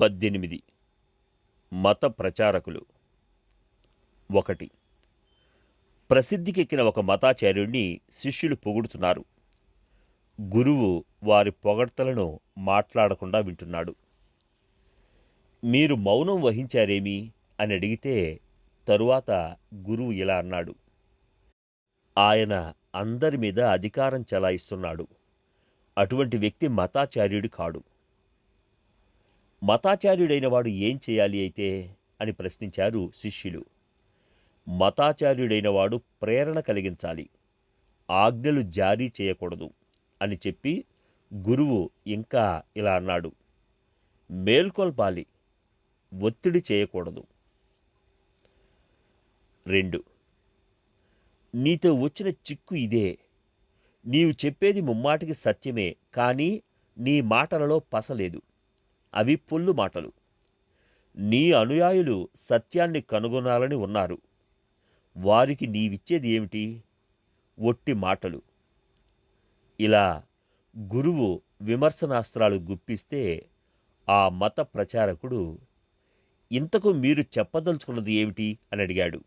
పద్దెనిమిది. మత ప్రచారకులు. ఒకటి. ప్రసిద్ధికెక్కిన ఒక మతాచార్యుడిని శిష్యులు పొగుడుతున్నారు. గురువు వారి పొగడ్తలను మాట్లాడకుండా వింటున్నాడు. మీరు మౌనం వహించారేమి? అని అడిగితే తరువాత గురువు ఇలా అన్నాడు. ఆయన అందరి మీద అధికారం చెలాయిస్తున్నాడు. అటువంటి వ్యక్తి మతాచార్యుడు కాడు. మతాచార్యుడైన వాడు ఏం చేయాలి అయితే? అని ప్రశ్నించారు శిష్యులు. మతాచార్యుడైన వాడు ప్రేరణ కలిగించాలి. ఆజ్ఞలు జారీ చేయకూడదు అని చెప్పి గురువు ఇంకా ఇలా అన్నాడు. మేల్కొల్పాలి ఒత్తిడి చేయకూడదు. రెండు నీతో వచ్చిన చిక్కు ఇదే. నీవు చెప్పేది ముమ్మాటికి సత్యమే కానీ నీ మాటలలో పసలేదు అవి పొల్లు మాటలు. నీ అనుయాయులు సత్యాన్ని కనుగొనాలని ఉన్నారు. వారికి నీవిచ్చేది ఏమిటి? ఒట్టి మాటలు. ఇలా గురువు విమర్శనాస్త్రాలు గుప్పిస్తే ఆ మత ప్రచారకుడు ఇంతకు మీరు చెప్పదలుచుకున్నది ఏమిటి? అని అడిగాడు.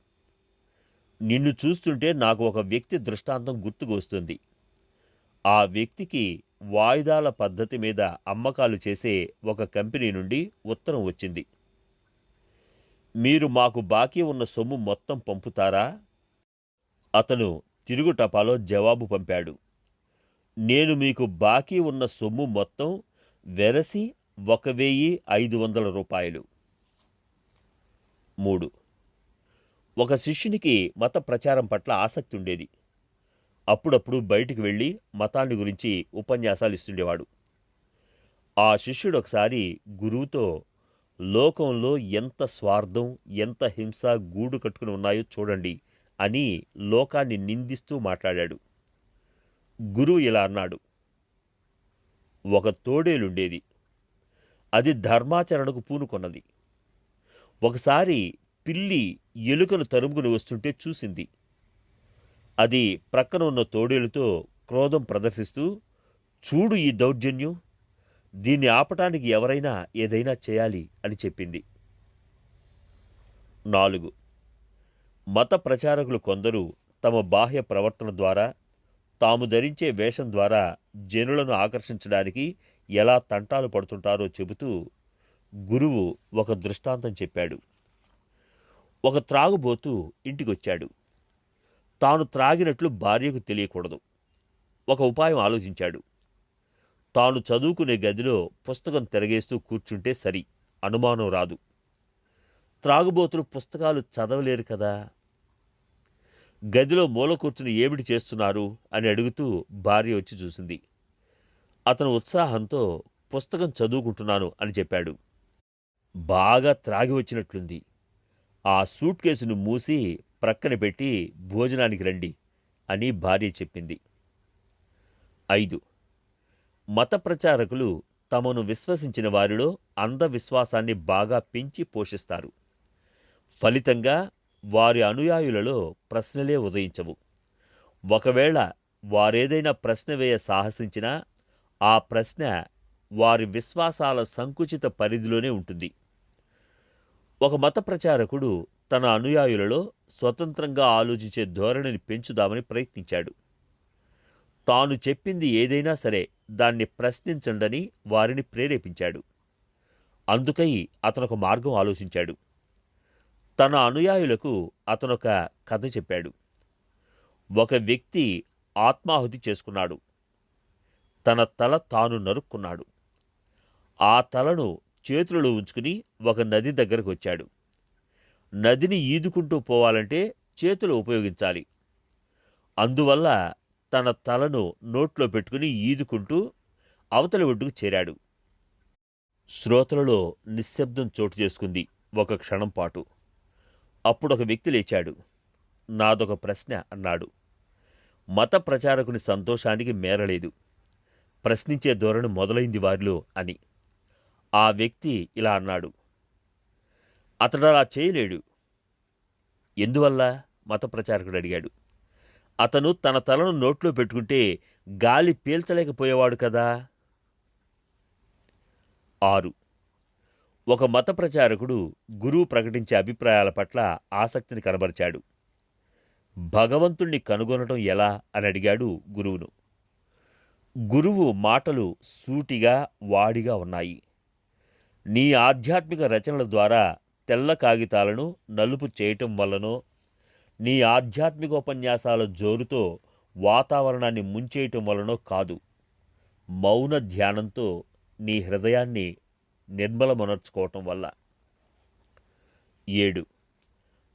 నిన్ను చూస్తుంటే నాకు ఒక వ్యక్తి దృష్టాంతం గుర్తుకు వస్తుంది ఆ వ్యక్తికి వాయిదాల పద్ధతి మీద అమ్మకాలు చేసే ఒక కంపెనీ నుండి ఉత్తరం వచ్చింది. మీరు మాకు బాకీ ఉన్న సొమ్ము మొత్తం పంపుతారా? అతను తిరుగు టపాలో జవాబు పంపాడు. నేను మీకు బాకీ ఉన్న సొమ్ము మొత్తం వెరసి ఒక వెయ్యి ఐదు వందల రూపాయలు. మూడు. ఒక శిష్యునికి మత ప్రచారం పట్ల ఆసక్తి ఉండేది. అప్పుడప్పుడు బయటికి వెళ్ళి మతాన్ని గురించి ఉపన్యాసాలు ఇస్తుండేవాడు. ఆ శిష్యుడు ఒకసారి గురువుతో లోకంలో ఎంత స్వార్థం ఎంత హింస గూడు కట్టుకుని ఉన్నాయో చూడండి అని లోకాన్ని నిందిస్తూ మాట్లాడాడు. గురువు ఇలా అన్నాడు ఒక తోడేలుండేది. అది ధర్మాచరణకు పూనుకొన్నది. ఒకసారి పిల్లి ఎలుకను తరుముకుని వస్తుంటే చూసింది. అది ప్రక్కన ఉన్న తోడేలుతో క్రోధం ప్రదర్శిస్తూ చూడు ఈ దౌర్జన్యం దీన్ని ఆపటానికి ఎవరైనా ఏదైనా చేయాలి అని చెప్పింది. నాలుగు. మత ప్రచారకులు కొందరు తమ బాహ్య ప్రవర్తన ద్వారా తాము ధరించే వేషం ద్వారా జనులను ఆకర్షించడానికి ఎలా తంటాలు పడుతుంటారో చెబుతూ గురువు ఒక దృష్టాంతం చెప్పాడు. ఒక త్రాగుబోతు ఇంటికొచ్చాడు. తాను త్రాగినట్లు భార్యకు తెలియకూడదు. ఒక ఉపాయం ఆలోచించాడు. తాను చదువుకునే గదిలో పుస్తకం తిరగేస్తూ కూర్చుంటే సరి అనుమానం రాదు. త్రాగుబోతులు పుస్తకాలు చదవలేరు కదా. గదిలో మూల కూర్చుని ఏమిటి చేస్తున్నారు అని అడుగుతూ భార్య వచ్చి చూసింది. అతను ఉత్సాహంతో పుస్తకం చదువుకుంటున్నాను అని చెప్పాడు. బాగా త్రాగి వచ్చినట్లుంది. ఆ సూట్ కేసును మూసి ప్రక్కన పెట్టి భోజనానికి రండి అని భార్య చెప్పింది. ఐదు. మత ప్రచారకులు తమను విశ్వసించిన వారిలో అంధవిశ్వాసాన్ని బాగా పెంచి పోషిస్తారు. ఫలితంగా వారి అనుయాయులలో ప్రశ్నలే ఉదయించవు. ఒకవేళ వారేదైనా ప్రశ్న వేయ సాహసించినా ఆ ప్రశ్న వారి విశ్వాసాల సంకుచిత పరిధిలోనే ఉంటుంది. ఒక మత ప్రచారకుడు తన అనుయాయులలో స్వతంత్రంగా ఆలోచించే ధోరణిని పెంచుదామని ప్రయత్నించాడు. తాను చెప్పింది ఏదైనా సరే దాన్ని ప్రశ్నించండని వారిని ప్రేరేపించాడు. అందుకై అతనొక మార్గం ఆలోచించాడు. తన అనుయాయులకు అతనొక కథ చెప్పాడు. ఒక వ్యక్తి ఆత్మాహుతి చేసుకున్నాడు. తన తల తాను నరుక్కున్నాడు. ఆ తలను చేతులలో ఉంచుకుని ఒక నది దగ్గరకు వచ్చాడు. నదిని ఈదుకుంటూ పోవాలంటే చేతులు ఉపయోగించాలి. అందువల్ల తన తలను నోట్లో పెట్టుకుని ఈదుకుంటూ అవతలి ఒడ్డుకు చేరాడు. శ్రోతలలో నిశ్శబ్దం చోటు చేసుకుంది ఒక క్షణం పాటు. అప్పుడు ఒక వ్యక్తి లేచాడు. నాదొక ప్రశ్న అన్నాడు. మత ప్రచారకుని సంతోషానికి మేరలేదు. ప్రశ్నించే ధోరణి మొదలైంది వారిలో అని. ఆ వ్యక్తి ఇలా అన్నాడు. అతడు అలా చేయలేడు. ఎందువల్ల? మత ప్రచారకుడు అడిగాడు. అతను తన తలను నోట్లో పెట్టుకుంటే గాలి పీల్చలేకపోయేవాడు కదా? ఆరు. ఒక మత ప్రచారకుడు గురువు ప్రకటించే అభిప్రాయాల పట్ల ఆసక్తిని కనబరిచాడు. భగవంతుణ్ణి కనుగొనడం ఎలా? అని అడిగాడు గురువును. గురువు మాటలు సూటిగా వాడిగా ఉన్నాయి. నీ ఆధ్యాత్మిక రచనల ద్వారా తెల్ల కాగితాలను నలుపు చేయటం వల్లనో నీ ఆధ్యాత్మికోపన్యాసాల జోరుతో వాతావరణాన్ని ముంచేయటం వలనో కాదు. మౌన ధ్యానంతో నీ హృదయాన్ని నిర్మలమనర్చుకోవటం వల్ల. ఏడు.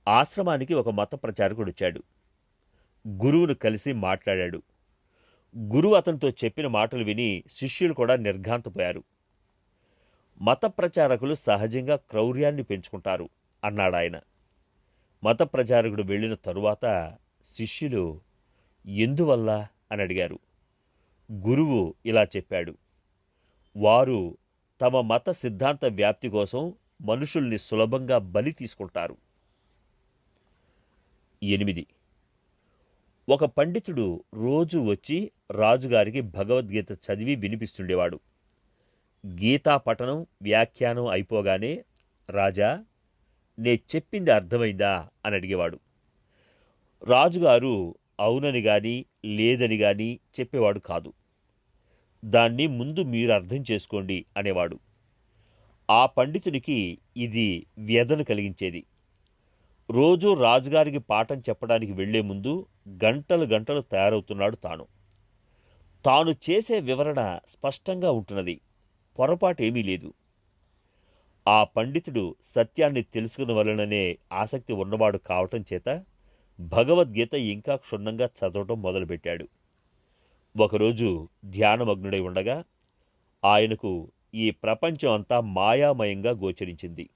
ఆశ్రమానికి ఒక మత ప్రచారకుడు వచ్చాడు గురువును కలిసి మాట్లాడాడు. గురువు అతనితో చెప్పిన మాటలు విని శిష్యులు కూడా నిర్ఘాంతపోయారు. మత ప్రచారకులు సహజంగా క్రౌర్యాన్ని పెంచుకుంటారు అన్నాడాయన మత ప్రచారకుడు వెళ్ళిన తరువాత శిష్యులు ఎందువల్ల? అని అడిగారు. గురువు ఇలా చెప్పాడు. వారు తమ మత సిద్ధాంత వ్యాప్తి కోసం మనుషుల్ని సులభంగా బలి తీసుకుంటారు. ఎనిమిది. ఒక పండితుడు రోజు వచ్చి రాజుగారికి భగవద్గీత చదివి వినిపిస్తుండేవాడు. గీతా పఠనం వ్యాఖ్యానం అయిపోగానే రాజా నే చెప్పింది అర్థమైందా? అని అడిగేవాడు. రాజుగారు అవునని గాని లేదని గాని చెప్పేవాడు కాదు. దాన్ని ముందు మీరు అర్థం చేసుకోండి అనేవాడు. ఆ పండితునికి ఇది వ్యధను కలిగించేది. రోజూ రాజుగారికి పాఠం చెప్పడానికి వెళ్ళే ముందు గంటలు గంటలు తయారవుతున్నాడు తాను. తాను చేసే వివరణ స్పష్టంగా ఉంటున్నది. పొరపాటు ఏమీ లేదు. ఆ పండితుడు సత్యాన్ని తెలుసుకున్న వలననే ఆసక్తి ఉన్నవాడు కావటం చేత భగవద్గీత ఇంకా క్షుణ్ణంగా చదవటం మొదలుపెట్టాడు. ఒకరోజు ధ్యానమగ్నుడై ఉండగా ఆయనకు ఈ ప్రపంచం అంతా మాయామయంగా గోచరించింది.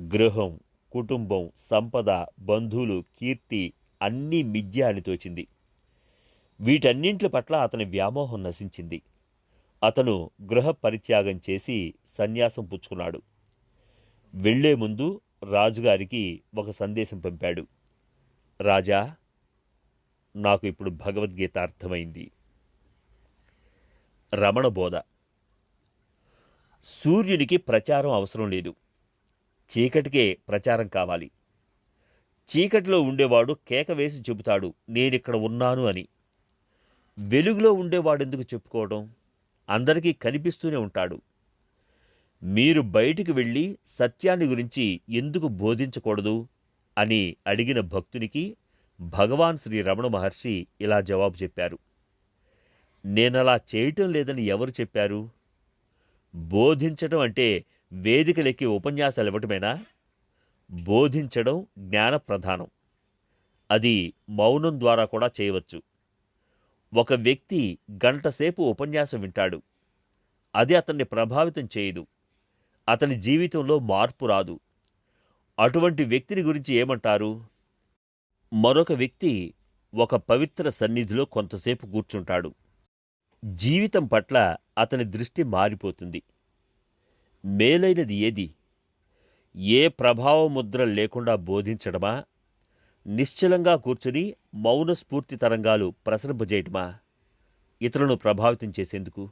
గృహం కుటుంబం సంపద బంధువులు కీర్తి అన్నీ మిథ్య అని తోచింది. వీటన్నింటి పట్ల అతని వ్యామోహం నశించింది. అతను గృహ పరిత్యాగం చేసి సన్యాసం పుచ్చుకున్నాడు. వెళ్ళే ముందు రాజుగారికి ఒక సందేశం పంపాడు. రాజా నాకు ఇప్పుడు భగవద్గీత అర్థమైంది. రమణ బోధ. సూర్యునికి ప్రచారం అవసరం లేదు. చీకటికే ప్రచారం కావాలి. చీకటిలో ఉండేవాడు కేక వేసి చెబుతాడు నేనిక్కడ ఉన్నాను అని. వెలుగులో ఉండేవాడెందుకు చెప్పుకోవడం? అందరికీ కనిపిస్తూనే ఉంటాడు. మీరు బయటికి వెళ్ళి సత్యాన్ని గురించి ఎందుకు బోధించకూడదు? అని అడిగిన భక్తునికి భగవాన్ శ్రీ రమణ మహర్షి ఇలా జవాబు చెప్పారు. నేనలా చేయటం లేదని ఎవరు చెప్పారు? బోధించడం అంటే వేదికలెక్కి ఉపన్యాసాలు ఇవ్వటమేనా బోధించడం జ్ఞాన ప్రధానం అది మౌనం ద్వారా కూడా చేయవచ్చు. ఒక వ్యక్తి గంటసేపు ఉపన్యాసం వింటాడు. అది అతన్ని ప్రభావితం చేయదు. అతని జీవితంలో మార్పు రాదు. అటువంటి వ్యక్తిని గురించి ఏమంటారు? మరొక వ్యక్తి ఒక పవిత్ర సన్నిధిలో కొంతసేపు కూర్చుంటాడు. జీవితం పట్ల అతని దృష్టి మారిపోతుంది. మేలైనది ఏది? ఏ ప్రభావ ముద్ర లేకుండా బోధించడమా? నిశ్చలంగా కూర్చుని మౌన స్ఫూర్తి తరంగాలు ప్రసరింపజేయటమా? ఇతరులను ప్రభావితం చేసేందుకు